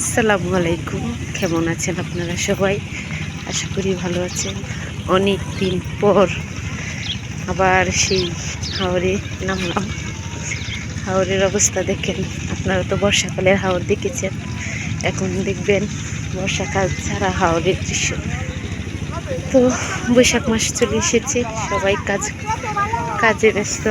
আসসালামু আলাইকুম। কেমন আছেন আপনারা সবাই? আশা করি ভালো আছেন। অনেক দিন পর আবার সেই হাওড়ে নামলাম। হাওড়ের অবস্থা দেখেন, আপনারা তো বর্ষাকালের হাওড় দেখেছেন। এখন দেখবেন বর্ষাকাল ছাড়া হাওড়ের দৃশ্য। তো বৈশাখ মাস চলে এসেছে, সবাই কাজ, কাজে ব্যস্ত।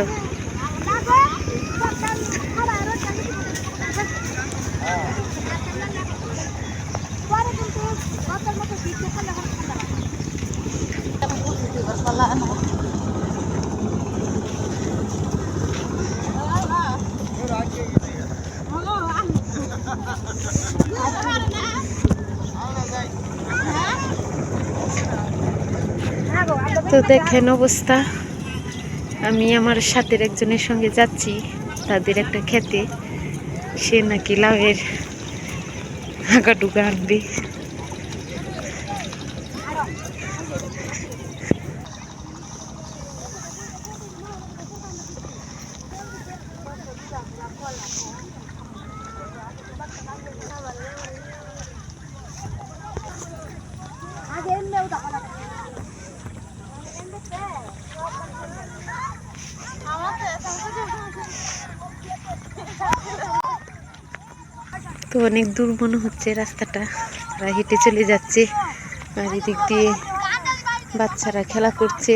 তো দেখেন অবস্থা। আমি আমার সাথের একজনের সঙ্গে যাচ্ছি, তাদের একটা খেতে। সে নাকি লাউয়ের হাগাডুগা আনবে। তো অনেক দূর মনে হচ্ছে রাস্তাটা। তারা হেঁটে চলে যাচ্ছে। আর এদিক দিয়ে বাচ্চারা খেলা করছে।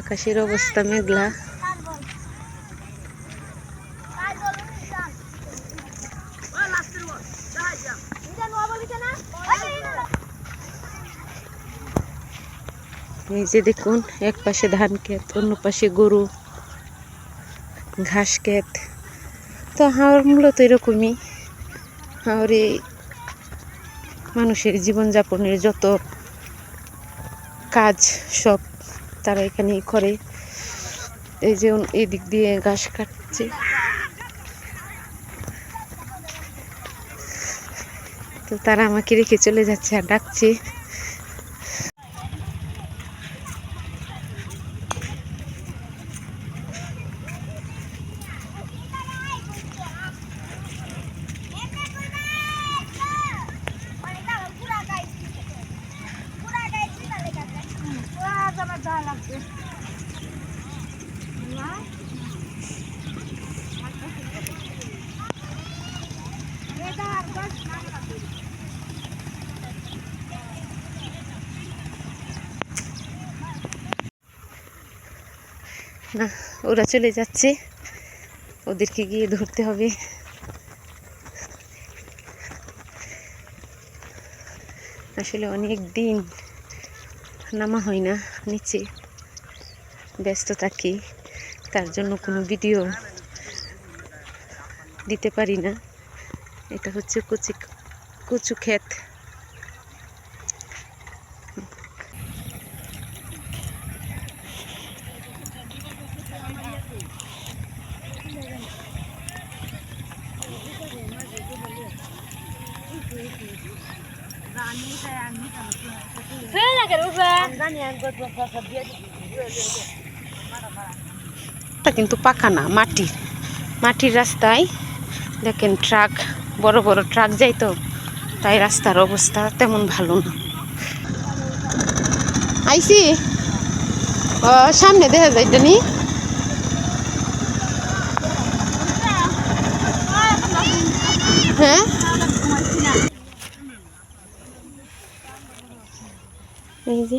আকাশের অবস্থা মেঘলা। এই যে দেখুন এক পাশে ধান ক্ষেত অন্য পাশে গরু, ঘাস ক্ষেত। তো হাওড় মূলত এরকমই। হাওড়ে মানুষের জীবনযাপনের যত কাজ সব তারা এখানেই করে। এই যে উন- এই দিক দিয়ে ঘাস কাটছে। তো তারা আমাকে রেখে চলে যাচ্ছে আর ডাকছে। না ওরা চলে যাচ্ছে। ওদেরকে গিয়ে ধরতে হবে। আসলে অনেক দিন নামা হয় না। নিচে ব্যস্ত থাকি, তার জন্য কোনো ভিডিও দিতে পারি না। এটা হচ্ছে কচি, কচু ক্ষেত। কিন্তু পাকা না মাটি মাটির রাস্তায় দেখেন ট্রাক বড় বড় ট্রাক যাই তো তাই রাস্তার অবস্থা তেমন ভালো না আইসি ও সামনে দেখা যাইটা নি হ্যাঁ এই যে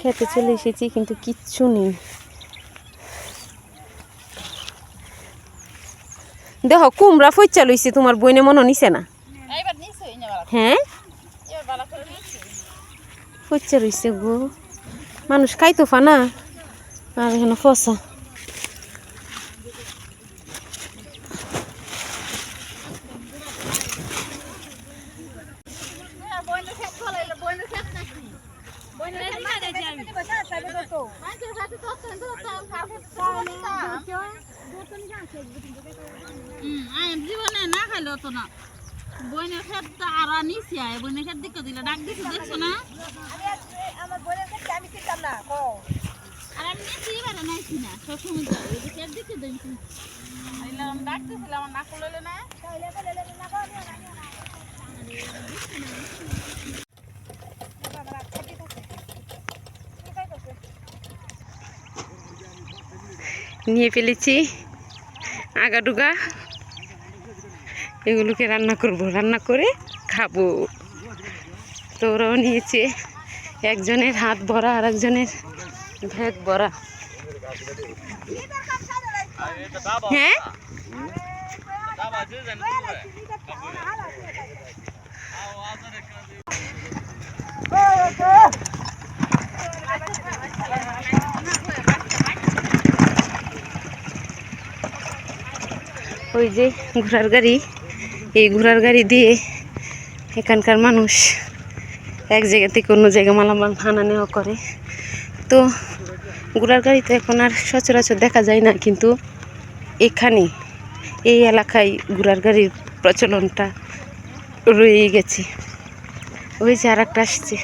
খেতে চলে এসেছি কিন্তু কিচ্ছু নেই। দেখো কুমড়া ফইচা লইছে তোমার বইনে মনে নিছে না। হ্যাঁ? ফইচা রইছে গো। মানুষ খাইতো ফানা আর এখানে ফসা। জীবনে না খাইলে তো না। বইনের ক্ষেত আর নিছি আয় বইনের ক্ষেত দিকে দিলে ডাক দিছে দেখছ না? আর আমি নিছি এবারে নাইছি না সবসময় যাই ক্ষেত দিকে দেখছি আইলাম ডাক ডাকতেছিলাম আমার নাক লইলে না। নিয়ে ফেলেছি আগাডুগা। এগুলোকে রান্না করব, রান্না করে খাব। তো ওরাও নিয়েছে, একজনের হাত ভরা আর একজনের ভেগ ভরা। হ্যাঁ? ওই যে ঘোড়ার গাড়ি, এই ঘোড়ার গাড়ি দিয়ে এখানকার মানুষ এক জায়গা থেকে অন্য জায়গায় মালামাল হানা নেওয়া করে। তো ঘোড়ার গাড়ি তো এখন আর সচরাচর দেখা যায় না, কিন্তু এখানে, এই এলাকায় ঘোড়ার গাড়ির প্রচলনটা রয়ে গেছে। ওই যে আর একটা আসছে।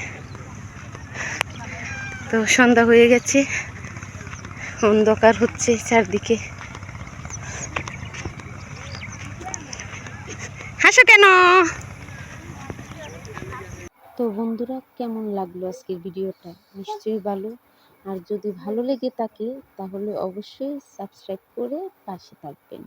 তো সন্ধ্যা হয়ে গেছে, অন্ধকার হচ্ছে চারদিকে। কেন? তো বন্ধুরা, কেমন লাগল আজকের ভিডিওটা? নিশ্চয়ই ভালো। আর যদি ভালো লেগে থাকে, তাহলে অবশ্যই সাবস্ক্রাইব করে পাশে থাকবেন।